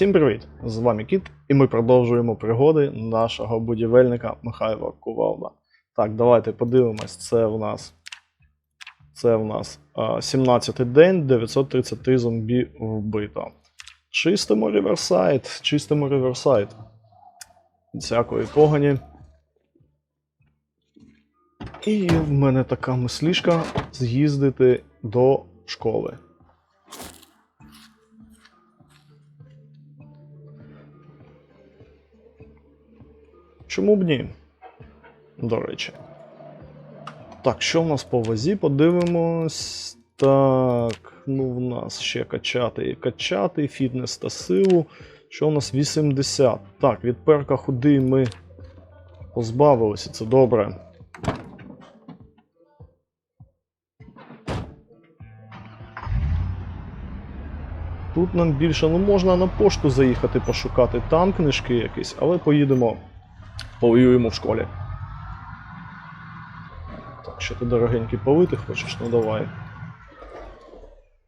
Всім привіт! З вами Кіт, і ми продовжуємо пригоди нашого будівельника Михайла Кувалда. Так, давайте подивимось. Це в нас. Це в нас а, 17-й день, 933 зомбі вбито. Чистимо реверсайт, чистимо реверсайт. Всякої погані. І в мене така мислішка з'їздити до школи. Чому б ні? До речі. Так, що в нас по вазі? Подивимось. Так, ну в нас ще качати і качати, фітнес та силу. Що у нас 80? Так, від перка худий ми позбавилися, це добре. Тут нам більше, ну можна на пошту заїхати пошукати там книжки якісь, але поїдемо, повоюємо в школі. Так, що ти дорогенький палити хочеш? Ну давай.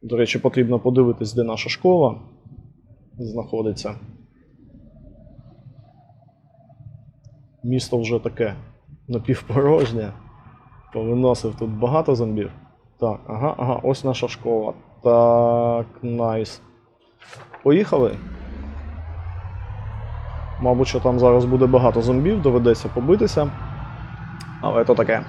До речі, потрібно подивитись, де наша школа знаходиться. Місто вже таке напівпорожнє. Повиносив тут багато зомбів. Так, ага, ага, ось наша школа. Так, найс. Поїхали. Мабуть, що там зараз буде багато зомбів, доведеться побитися. Але то таке.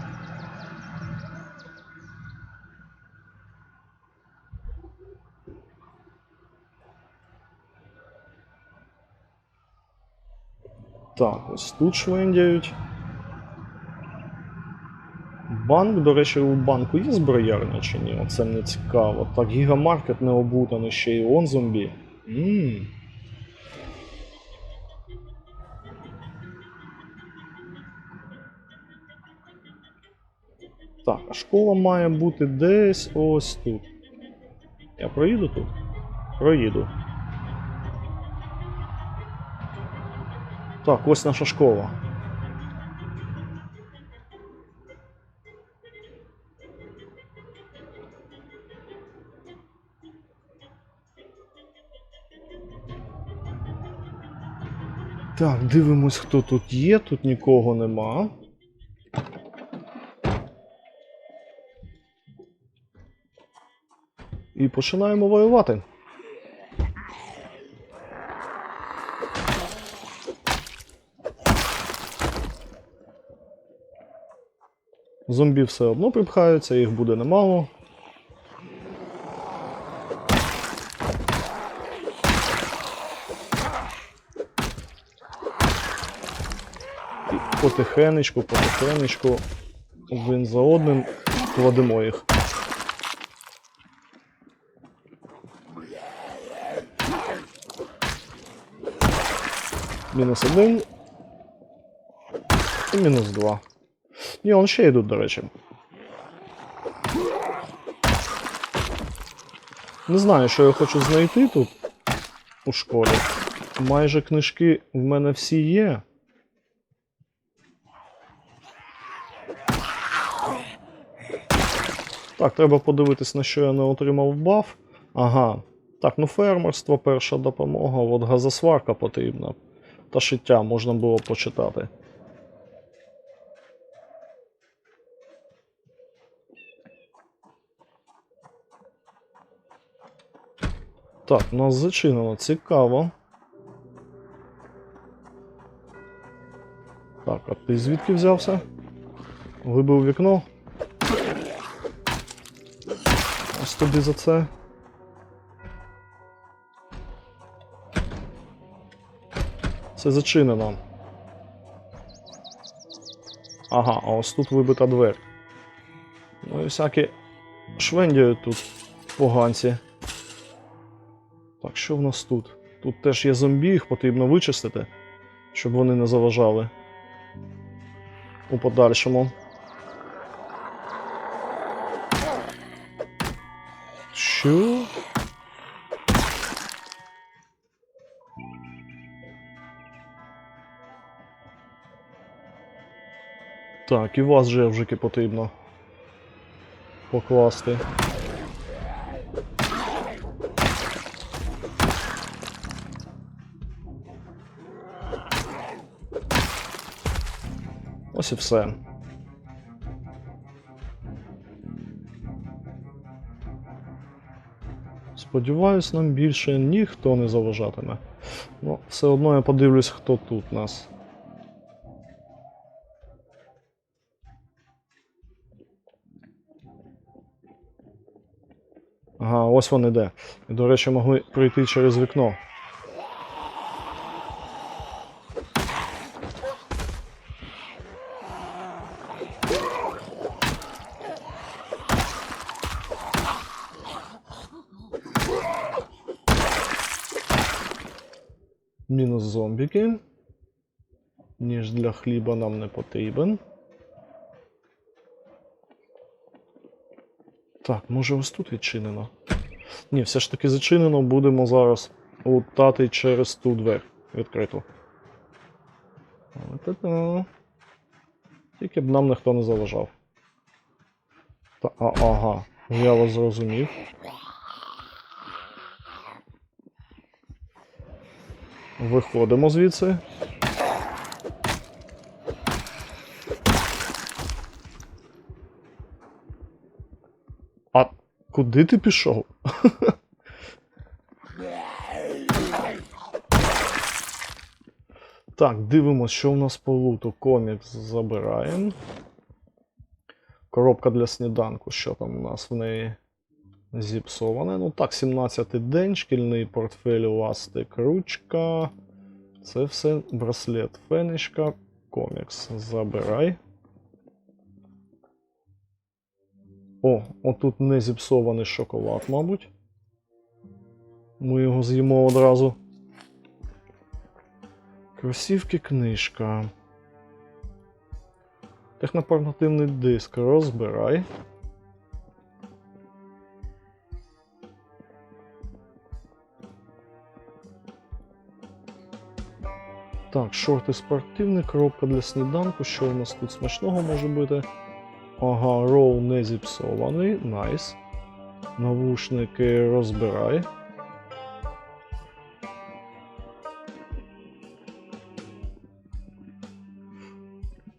Так, ось тут швендяють. Банк, до речі, у банку є зброярня чи ні? Оце мені цікаво. Так, гігамаркет не обутаний, ще й он зомбі. Ммм. Так, а школа має бути десь ось тут. Я проїду тут? Проїду. Так, ось наша школа. Так, дивимось, хто тут є, тут нікого нема. І починаємо воювати. Зомбі все одно припхаються, їх буде немало. І потихенечку, потихенечку, один за одним кладемо їх. Мінус один. І мінус два. Ні, он ще йдуть, до речі. Не знаю, що я хочу знайти тут у школі. Майже книжки в мене всі є. Так, треба подивитись, на що я не отримав баф. Ага. Так, ну фермерство, перша допомога, от газосварка потрібна. Та шиття можна було почитати. Так, у нас зачинено, цікаво. Так, а ти звідки взявся? Вибив вікно. Ось тобі за це. Це зачинено. Ага, а ось тут вибита двері. Ну і всякі швендяють тут поганці. Так, що в нас тут? Тут теж є зомбі, їх потрібно вичистити, щоб вони не заважали. У подальшому. Що? Так, і у вас жевжики потрібно покласти. Ось і все. Сподіваюсь, нам більше ніхто не заважатиме. Ну, все одно я подивлюсь, хто тут у нас. Ось вони де. І, до речі, могли прийти через вікно. Мінус зомбіки. Ніж для хліба нам не потрібен. Так, може ось тут відчинено. Ні, все ж таки зачинено, будемо зараз лутати через ту двері відкриту. Та-та. Тільки б нам ніхто не заважав. Та, а, ага, я вас зрозумів. Виходимо звідси. Куди ти пішов? Так, дивимось, що в нас по луту. Комікс забираємо. Коробка для сніданку, що там у нас в неї зіпсоване. Ну так, 17-й день, шкільний портфель, ластик, ручка. Це все браслет, фенечка, комікс. Забирай. О, отут не зіпсований шоколад, мабуть. Ми його з'їмо одразу. Кросівки книжка. Технопортативний диск розбирай. Так, шорти спортивні, коробка для сніданку. Що у нас тут смачного може бути? Ага, роу не зіпсований. Найс. Навушники розбирай.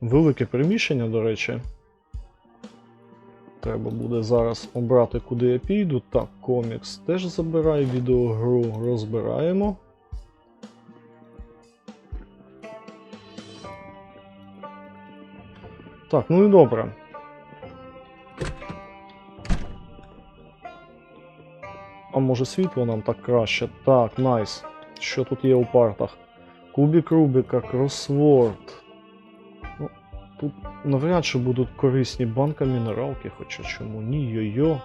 Велике приміщення, до речі. Треба буде зараз обрати, куди я піду. Так, комікс теж забирай, відеогру розбираємо. Так, ну і добре. Може світло нам так краще? Так, найс. Що тут є у партах? Кубік Рубіка, кросворд. Ну, тут навряд чи будуть корисні банка мінералки, хоча чому ні, йо-йо.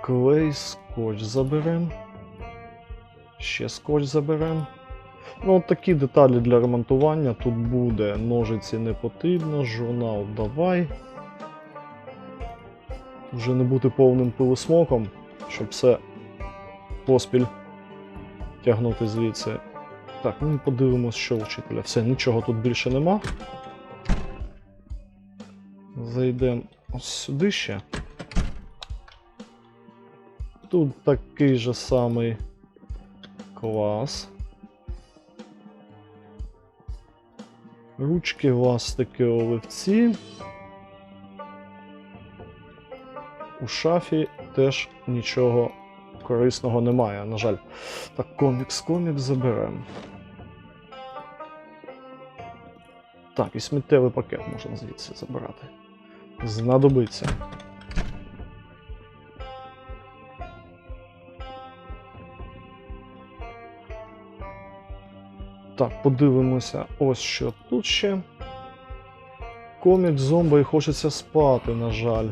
Клей, скотч заберем. Ще скотч заберем. Ну, от такі деталі для ремонтування тут буде. Ножиці не потрібно, журнал давай. Вже не бути повним пилосмоком, щоб все поспіль тягнути звідси. Так, ну подивимось, що вчителя. Все, нічого тут більше нема. Зайдемо ось сюди ще. Тут такий же самий клас. Ручки, ластики, оливці. У шафі теж нічого корисного немає, на жаль. Так, комікс, комікс заберемо. Так, і сміттєвий пакет можна звідси забирати. Знадобиться. Так, подивимося, ось що тут ще. Комік зомби і хочеться спати, на жаль.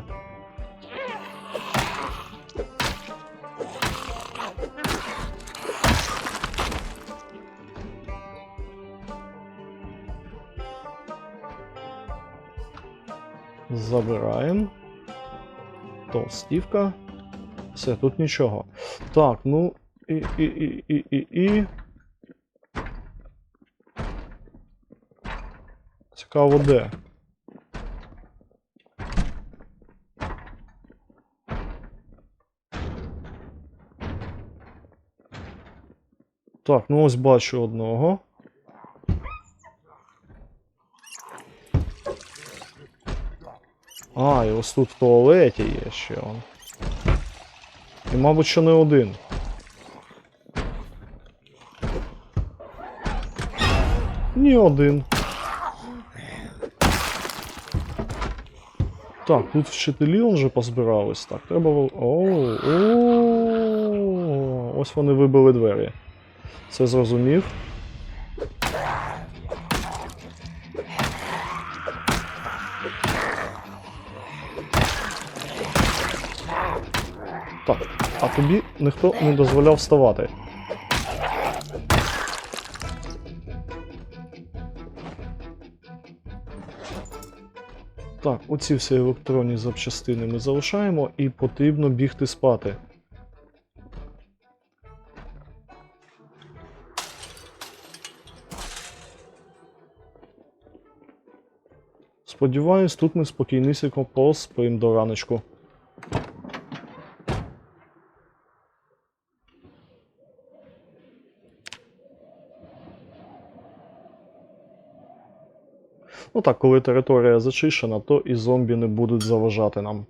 Толстівка. Все, тут нічого. Так, ну і, і, і, і, і, і. Цікаво де. Так, ну ось бачу одного. А, і ось тут в туалеті є ще он. І, мабуть, що не один. Ні один. Так, тут вчителі он же позбирались. Так, треба. Оу, оу, ось вони вибили двері. Це зрозумів. Тобі ніхто не дозволяв вставати. Так, оці всі електронні запчастини ми залишаємо і потрібно бігти спати. Сподіваюсь, тут ми спокійнісінько поспим до раночку. Ну так, коли територія зачищена, то і зомбі не будуть заважати нам.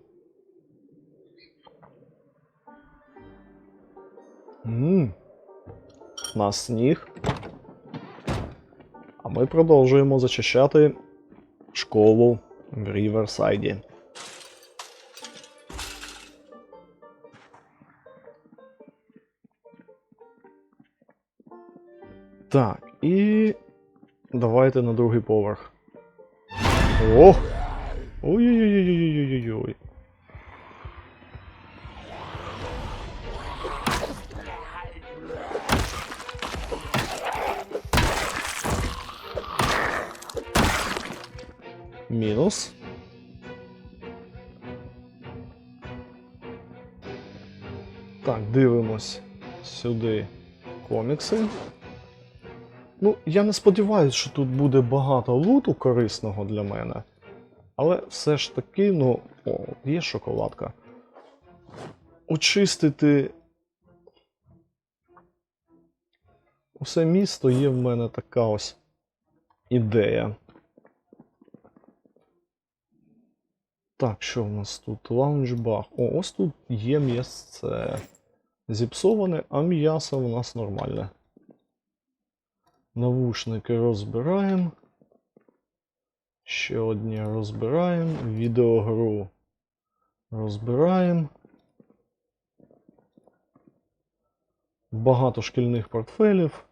Ммм. На сніг. А ми продовжуємо зачищати школу в Ріверсайді. Так, і давайте на другий поверх. Ох! Ой-ой-ой-ой-ой-ой-ой. Мінус. Так, дивимось сюди комікси. Ну, я не сподіваюся, що тут буде багато луту корисного для мене. Але все ж таки, ну, о, є шоколадка. Очистити. Усе місто є в мене така ось ідея. Так, що в нас тут? Лаунж-бар. О, ось тут є місце зіпсоване, а м'ясо в нас нормальне. Навушники розбираємо. Ще одні розбираємо. Відеогру розбираємо. Багато шкільних портфелів.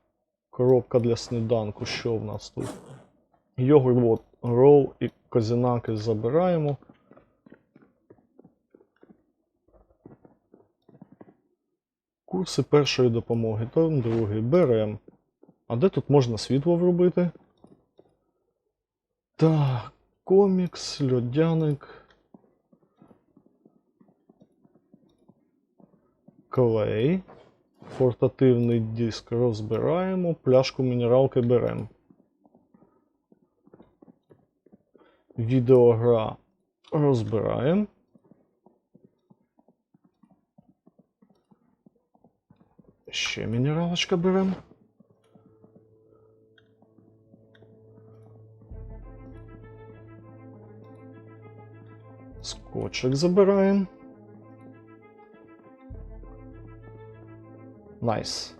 Коробка для сніданку. Що в нас тут? Йогурт, рол і козінаки забираємо. Курси першої допомоги, том другий беремо. А де тут можна світло вробити? Так, комікс, льодяник. Клей. Портативний диск розбираємо, пляшку мінералки беремо. Відеогра розбираємо. Ще мінералочка беремо. Скотчик забираємо. Найс.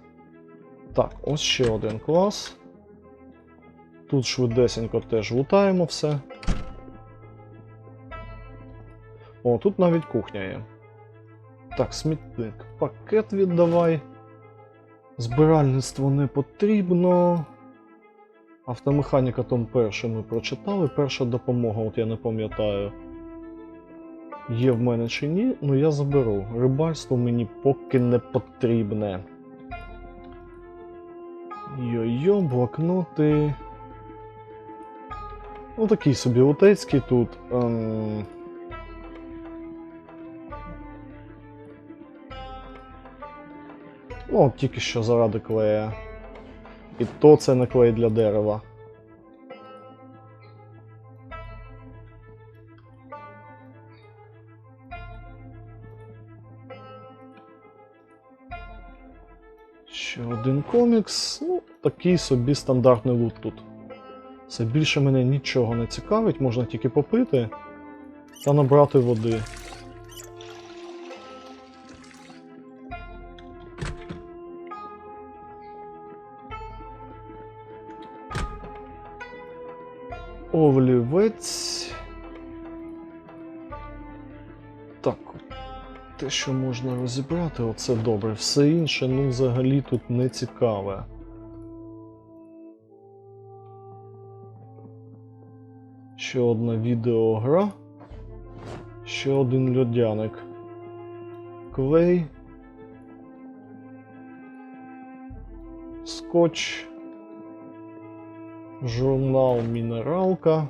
Так, ось ще один клас. Тут швидесенько теж лутаємо все. О, тут навіть кухня є. Так, смітник. Пакет віддавай. Збиральництво не потрібно. Автомеханіка том перше ми прочитали. Перша допомога, от я не пам'ятаю. Є в мене чи ні, ну я заберу. Рибальство мені поки не потрібне. Йо-йо, блокноти. Ну, такий собі лутецький тут. Ем... Ну, тільки що заради клея. І то це не клей для дерева. Ще один комікс. Ну, такий собі стандартний лут тут. Все більше мене нічого не цікавить, можна тільки попити. Та набрати води. Олівець. Те, що можна розібрати, оце добре. Все інше, ну, взагалі тут не цікаве. Ще одна відеогра. Ще один льодяник. Клей. Скотч. Журнал Мінералка.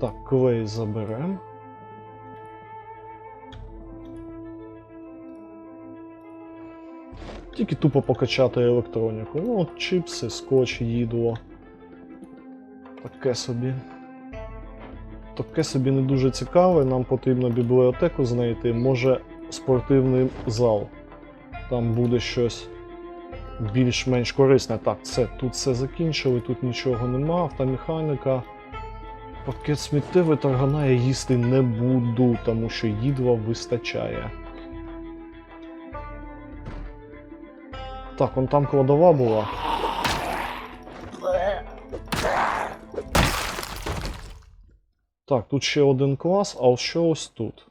Так, клей заберемо. Тільки тупо покачати електроніку. Ну, от скотч, їдло. Таке собі. Таке собі не дуже цікаве. Нам потрібно бібліотеку знайти. Може спортивний зал. Там буде щось більш-менш корисне. Так, це тут все закінчили, тут нічого нема, автомеханіка. Пакет сміттєвий таргана я їсти не буду, тому що їдла вистачає. Так, вон там кладова була. Так, тут ще один клас, а що ось тут?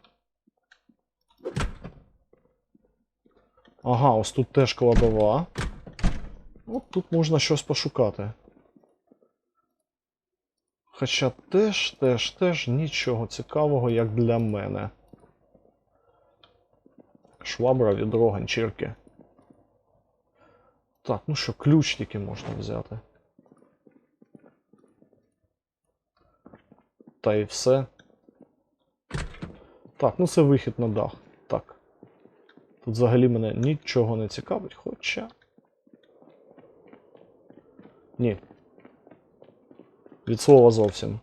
Ага, ось тут теж кладова. От тут можна щось пошукати. Хоча теж, теж, теж нічого цікавого, як для мене. Швабра, відро, ганчірки. Так, ну що, ключ тільки можна взяти. Та і все. Так, ну це вихід на дах. Так. Тут взагалі мене нічого не цікавить, хоча. Ні. Від слова зовсім.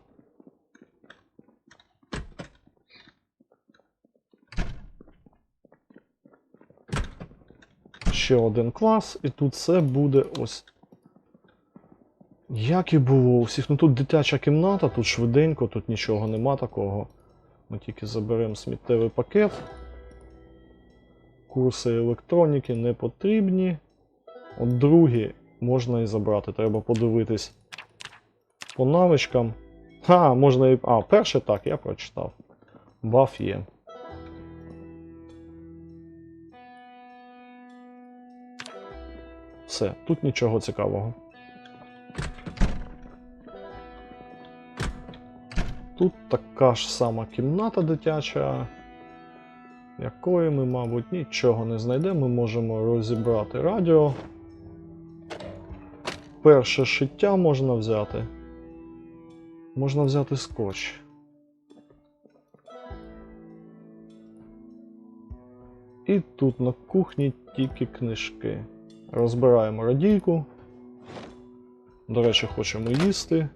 Ще один клас, і тут все буде ось. Як і було у всіх. Ну тут дитяча кімната, тут швиденько, тут нічого нема такого. Ми тільки заберемо сміттєвий пакет. Курси електроніки не потрібні. От другі можна і забрати. Треба подивитись по навичкам. Ха, можна і. А, перше так, я прочитав. Баф є. Все, тут нічого цікавого. Тут така ж сама кімната дитяча, якої ми, мабуть, нічого не знайдемо. Ми можемо розібрати радіо. Перше шиття можна взяти. Можна взяти скотч. І тут на кухні тільки книжки. Розбираємо радійку. До речі, хочемо їсти.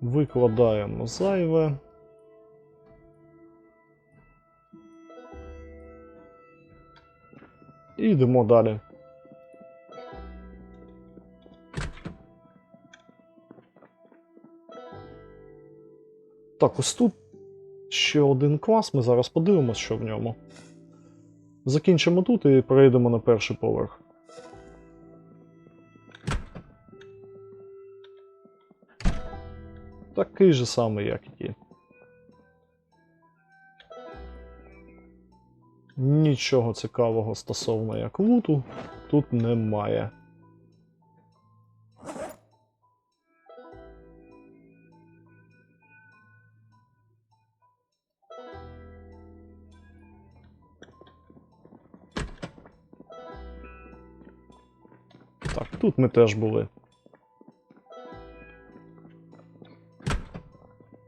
Викладаємо зайве. І йдемо далі. Так, ось тут ще один клас. Ми зараз подивимося, що в ньому. Закінчимо тут і перейдемо на перший поверх. Такий же самий, як і ті. Нічого цікавого стосовно як луту тут немає. Тут ми теж були.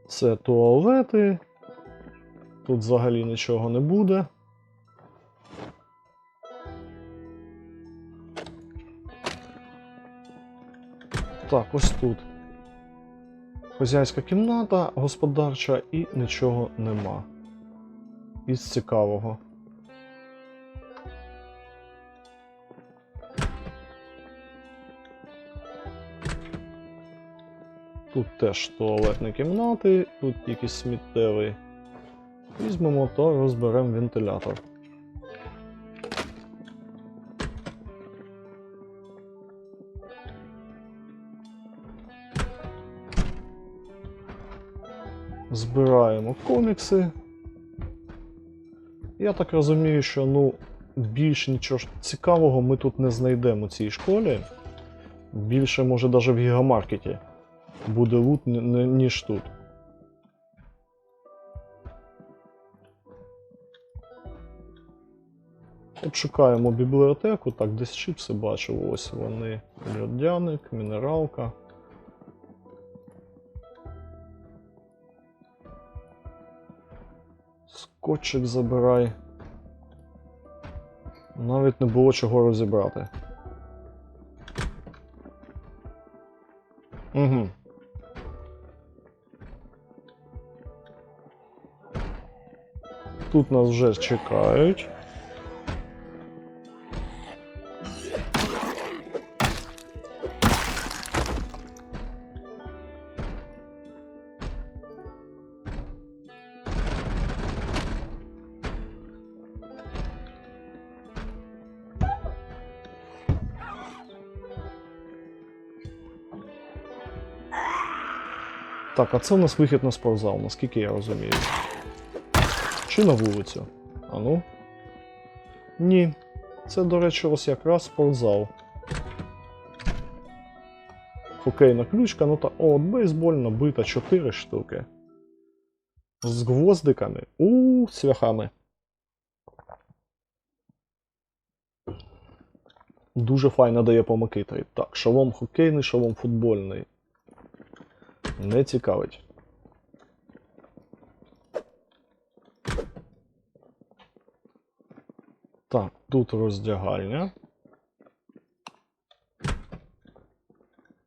Це туалети. Тут взагалі нічого не буде. Так, ось тут. Хозяйська кімната, господарча і нічого нема. Із цікавого. Тут теж туалетні кімнати, тут тільки сміттєвий. Візьмемо та розберемо вентилятор. Збираємо комікси. Я так розумію, що ну, більш нічого цікавого ми тут не знайдемо в цій школі. Більше, може, навіть в гігамаркеті буде лут, ні- ні- ніж тут. От шукаємо бібліотеку, так, десь чіпси бачив, ось вони. Льодяник, мінералка. Скотчик забирай. Навіть не було чого розібрати. Угу. Тут нас вже чекають. Так, а це у нас вихід на спортзал, наскільки я розумію. Чи на вулицю? А ну? Ні. Це, до речі, ось якраз спортзал. Хокейна ключка, ну та. О, бейсбольна бита 4 штуки. З гвоздиками. У, цвяхами. Дуже файно дає по Микитрі. Так, шолом хокейний, шолом футбольний. Не цікавить. Так, тут роздягальня.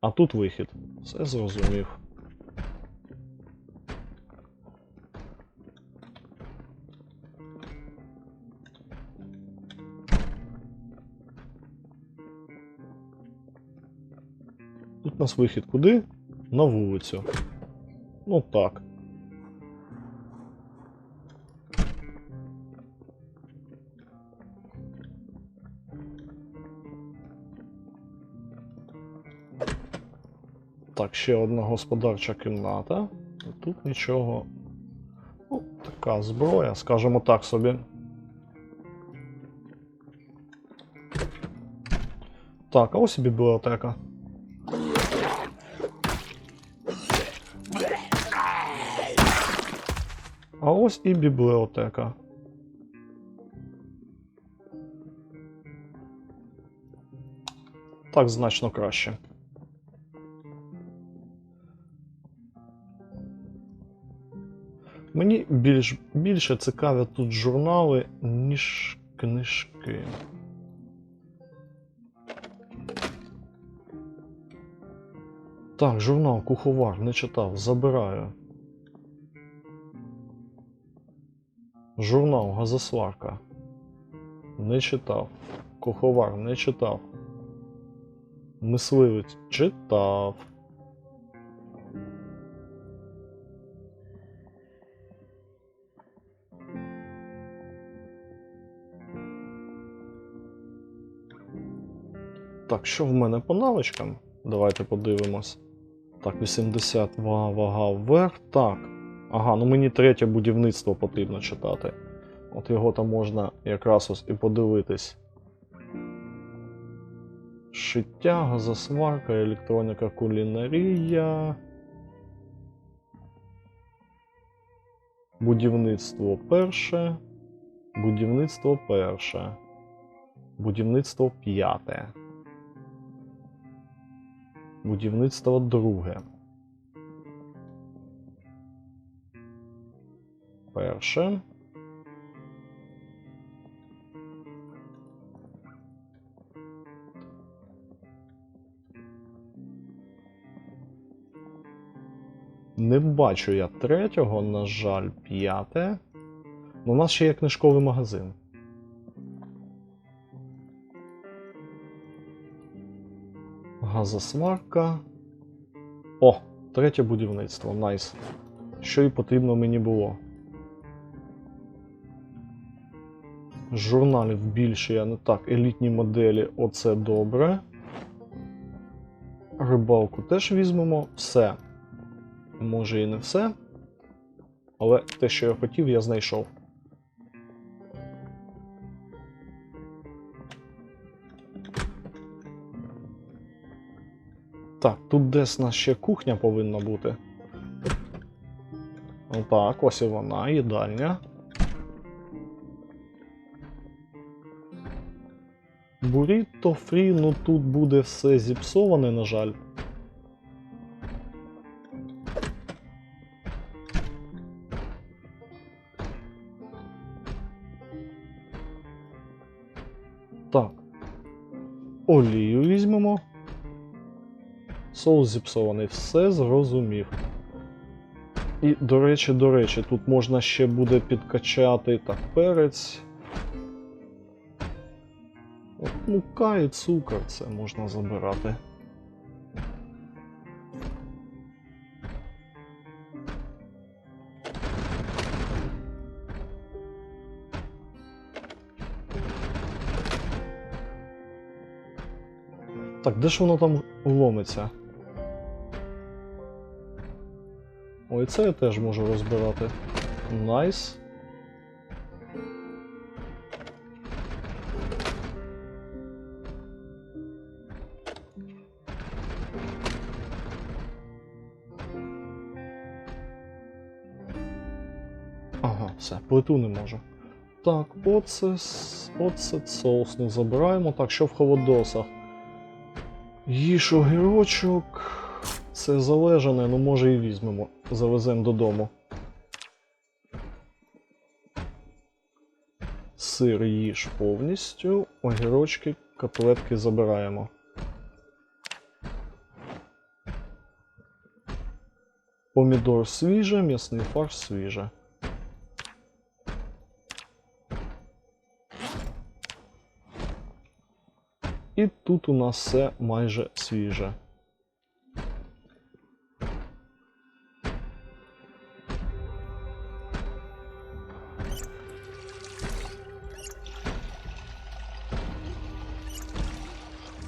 А тут вихід. Все зрозумів. Тут у нас вихід куди? На вулицю. Ну так. Так, ще одна господарча кімната. Тут нічого. Ну, така зброя, скажімо так собі. Так, а ось і бібліотека. А ось і бібліотека. Так значно краще. Мені більш, більше цікаві тут журнали, ніж книжки. Так, журнал Куховар не читав, забираю. Журнал Газосварка. Не читав. Куховар не читав. Мисливець читав. Так, що в мене по навичкам? Давайте подивимось. Так, 82 вага вверх. Так. Ага, ну мені третє будівництво потрібно читати. От його там можна якраз ось і подивитись. Шиття, газосварка, електроніка, кулінарія. Будівництво перше. Будівництво перше. Будівництво п'яте. Будівництво друге. Перше. Не бачу я третього, на жаль, п'яте. Ну, у нас ще є книжковий магазин. Газосварка. О, Третє будівництво. Найс. Що і потрібно мені було. Журналів більше я не так. Елітні моделі, оце добре. Рибалку теж візьмемо. Все. Може і не все. Але те, що я хотів, я знайшов. Так, тут десь у нас ще кухня повинна бути. Так, ось і вона, їдальня. Буріто фрі, ну тут буде все зіпсоване, на жаль. Так. Олію візьмемо. Соус зіпсований, все зрозумів. І, до речі, до речі, тут можна ще буде підкачати так, перець. Мука і цукор це можна забирати. Так, де ж воно там ломиться? Ой, це я теж можу розбирати. Найс. Ага, все, плиту не можу. Так, оце, оце соус не забираємо. Так, що в холодосах? Їж огірочок. Це залежане, ну може і візьмемо. Завеземо додому. Сир їж повністю. Огірочки, котлетки забираємо. Помідор свіже, м'ясний фарш свіже. І тут у нас все майже свіже.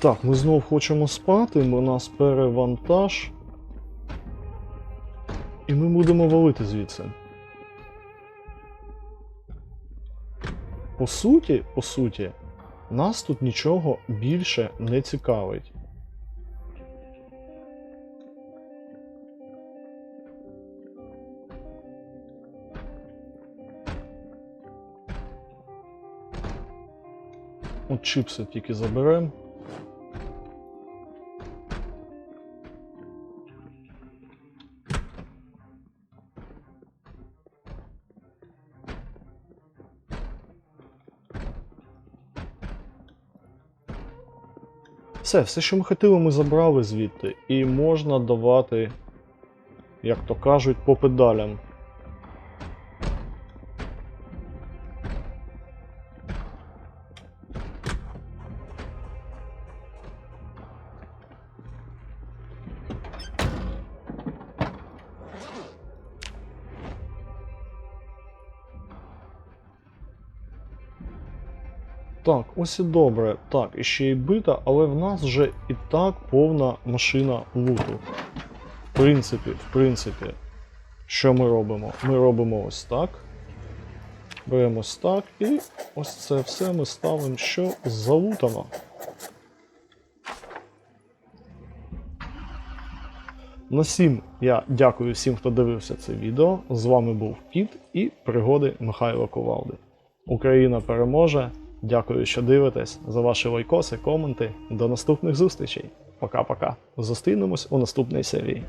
Так, ми знов хочемо спати, у нас перевантаж. І ми будемо валити звідси. По суті, по суті, нас тут нічого більше не цікавить. От чипси тільки заберемо. Все, все, що ми хотіли, ми забрали звідти. І можна давати, як то кажуть, по педалям. Так, ось і добре. Так, і ще й бита, але в нас вже і так повна машина луту. В принципі, в принципі, що ми робимо? Ми робимо ось так. Беремо ось так і ось це все ми ставимо, що залутано. На всім я дякую всім, хто дивився це відео. З вами був Кіт і пригоди Михайла Ковалди. Україна переможе! Дякую, що дивитесь, за ваші лайкоси, коменти. До наступних зустрічей. Пока-пока. Зустрінемось у наступній серії.